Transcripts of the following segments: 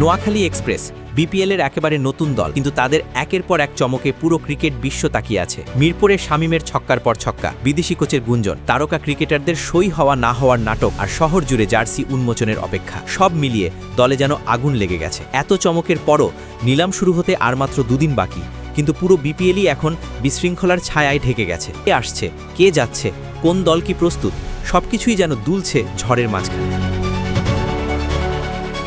Noakhali express, BPL এর একেবারে নতুন দল, কিন্তু তাদের একের পর এক চমকে পুরো ক্রিকেট বিশ্ব তাকিয়ে আছে। মিরপুরে শামিমের ছক্কার পর ছক্কা, বিদেশি কোচের গুঞ্জন, তারকা ক্রিকেটারদের সই হওয়া না হওয়ার নাটক আর শহর জুড়ে জার্সি উন্মোচনের অপেক্ষা, সব মিলিয়ে দলে যেন আগুন লেগে গেছে। এত চমকের পরও নিলাম শুরু হতে আর মাত্র দুদিন বাকি, কিন্তু পুরো বিপিএলই এখন বিশৃঙ্খলার ছায়ায় ঢেকে গেছে। কে আসছে, কে যাচ্ছে, কোন দল কি প্রস্তুত, সবকিছুই যেন দুলছে ঝড়ের মাঝখানে।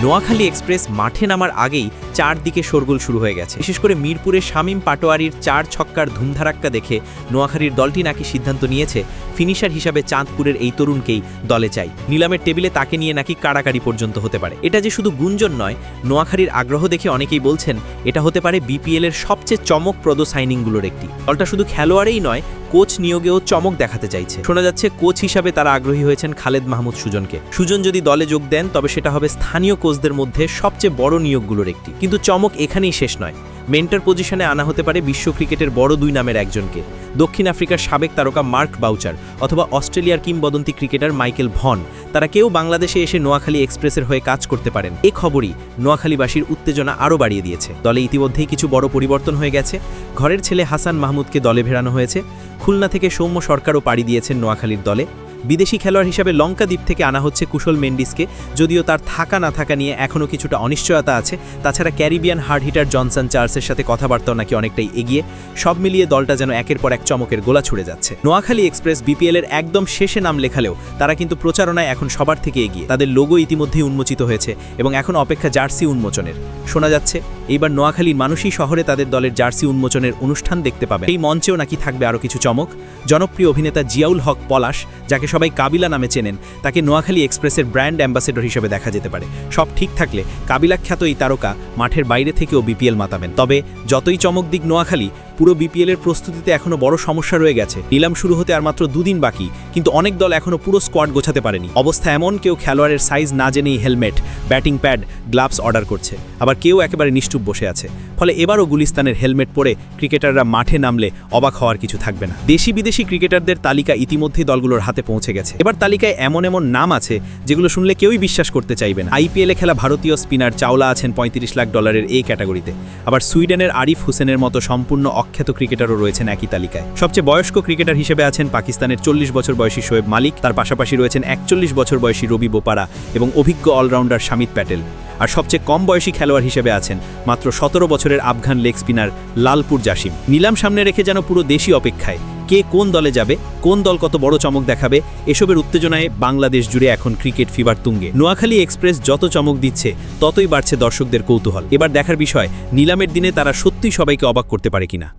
নোয়াখালী এক্সপ্রেস মাঠে নামার আগেই চারদিকে শোরগোল শুরু হয়ে গেছে। বিশেষ করে মিরপুরে শামীম পাটোয়ারির চার ছক্কার ধুমধারাক্কা দেখে নোয়াখালীর দলটি নাকি সিদ্ধান্ত নিয়েছে, ফিনিশার হিসাবে চাঁদপুরের এই তরুণকেই দলে চাই। নিলামের টেবিলে তাকে নিয়ে নাকি কাড়াকাড়ি পর্যন্ত হতে পারে। এটা যে শুধু গুঞ্জন নয়, নোয়াখালীর আগ্রহ দেখে অনেকেই বলছেন, এটা হতে পারে বিপিএল এর সবচেয়ে চমকপ্রদ সাইনিংগুলোর একটি। দলটা শুধু খেলোয়াড়েই নয়, কোচ নিয়োগেও চমক দেখাতে চাইছে। শোনা যাচ্ছে, কোচ হিসাবে তারা আগ্রহী হয়েছেন খালেদ মাহমুদ সুজনকে। সুজন যদি দলে যোগ দেন, তবে সেটা হবে স্থানীয় কোচদের মধ্যে সবচেয়ে বড় নিয়োগগুলোর একটি। কিন্তু চমক এখানেই শেষ নয়। মেন্টার পজিশনে আনা হতে পারে বিশ্ব ক্রিকেটের বড় দুই নামের একজনকে। দক্ষিণ আফ্রিকার সাবেক তারকা মার্ক বাউচার অথবা অস্ট্রেলিয়ার কিংবদন্তি ক্রিকেটার মাইকেল ভন। তারা কেউ বাংলাদেশে এসে নোয়াখালী এক্সপ্রেসের হয়ে কাজ করতে পারেন। এ খবরই নোয়াখালীবাসীর উত্তেজনা আরও বাড়িয়ে দিয়েছে। দলে ইতিমধ্যেই কিছু বড় পরিবর্তন হয়ে গেছে। ঘরের ছেলে হাসান মাহমুদকে দলে ভেড়ানো হয়েছে। খুলনা থেকে সৌম্য সরকারও পাড়ি দিয়েছেন নোয়াখালীর দলে। বিদেশি খেলোয়াড় হিসাবে লঙ্কা দ্বীপ থেকে আনা হচ্ছে কুশল মেন্ডিসকে, যদিও তার থাকা না থাকা নিয়ে এখনও কিছুটা অনিশ্চয়তা আছে। তাছাড়া ক্যারিবিয়ান হার্ড হিটার জনসন চার্লসের সাথে কথাবার্তাও নাকি অনেকটাই এগিয়ে, সব মিলিয়ে দলটা যেন একের পর এক চমকের গোলা ছুড়ে যাচ্ছে। নোয়াখালী এক্সপ্রেস বিপিএল এর একদম শেষে নাম লেখালেও তারা কিন্তু প্রচারণায় এখন সবার থেকে এগিয়ে। তাদের লোগো ইতিমধ্যেই উন্মোচিত হয়েছে এবং এখন অপেক্ষা জার্সি উন্মোচনের। শোনা যাচ্ছে, এইবার নোয়াখালীর মানুষই শহরে তাদের দলের জার্সি উন্মোচনের অনুষ্ঠান দেখতে পাবে এই মঞ্চেও নাকি থাকবে আরও কিছু চমক। জনপ্রিয় অভিনেতা জিয়াউল হক পলাশ, যাকে সবাই কাবিলা নামে চেনেন। তাকে নোয়াখালী এক্সপ্রেসের ব্র্যান্ড অ্যাম্বাসেডর হিসেবে দেখা যেতে পারে। সব ঠিক থাকলে কাবিলাখ্যাত এই তারকা মাঠের বাইরে থেকেও বিপিএল মাতাবেন। তবে যতই চমক দিক নোয়াখালী পুরো বিপিএল এর প্রস্তুতিতে এখনও বড় সমস্যা রয়ে গেছে। নিলাম শুরু হতে আর মাত্র দুদিন বাকি, কিন্তু অনেক দল এখনও পুরো স্কোয়াড গোছাতে পারেনি। অবস্থা এমন, কেউ খেলোয়াড়ের সাইজ না জেনেই helmet batting pad gloves order করছে। আবার কেউ একেবারে নিশ্চুপ বসে আছে। ফলে এবারও গুলিস্তানের হেলমেট পরে ক্রিকেটাররা মাঠে নামলে অবাক হওয়ার কিছু থাকবে না। দেশি বিদেশি ক্রিকেটারদের তালিকা ইতিমধ্যেই দলগুলোর হাতে পৌঁছে গেছে। এবার তালিকায় এমন এমন নাম আছে, যেগুলো শুনলে কেউই বিশ্বাস করতে চাইবে না। আইপিএলে খেলা ভারতীয় স্পিনার চাওলা আছেন পঁয়ত্রিশ লাখ ডলারের এই ক্যাটাগরিতে আবার সুইডেনের আরিফ হোসেনের মতো সম্পূর্ণ অখ্যাত ক্রিকেটারও রয়েছেন একই তালিকায়। সবচেয়ে বয়স্ক ক্রিকেটার হিসেবে আছেন পাকিস্তানের চল্লিশ বছর বয়সী শোয়েব মালিক, তার পাশাপাশি রয়েছেন একচল্লিশ বছর বয়সী রবি বোপারা এবং অভিজ্ঞ অলরাউন্ডার শামিত প্যাটেল। আর সবচেয়ে কম বয়সী খেলোয়াড় হিসেবে আছেন মাত্র সতেরো বছরের আফগান লেগ স্পিনার লালপুর জাসিম। নিলাম সামনে রেখে যেন পুরো দেশি অপেক্ষায়। কে কোন দলে যাবে, কোন দল কত বড় চমক দেখাবে, এসবের উত্তেজনায় বাংলাদেশ জুড়ে এখন ক্রিকেট ফিভার তুঙ্গে। নোয়াখালী এক্সপ্রেস যত চমক দিচ্ছে, ততই বাড়ছে দর্শকদের কৌতূহল। এবার দেখার বিষয়, নিলামের দিনে তারা সত্যিই সবাইকে অবাক করতে পারে কিনা।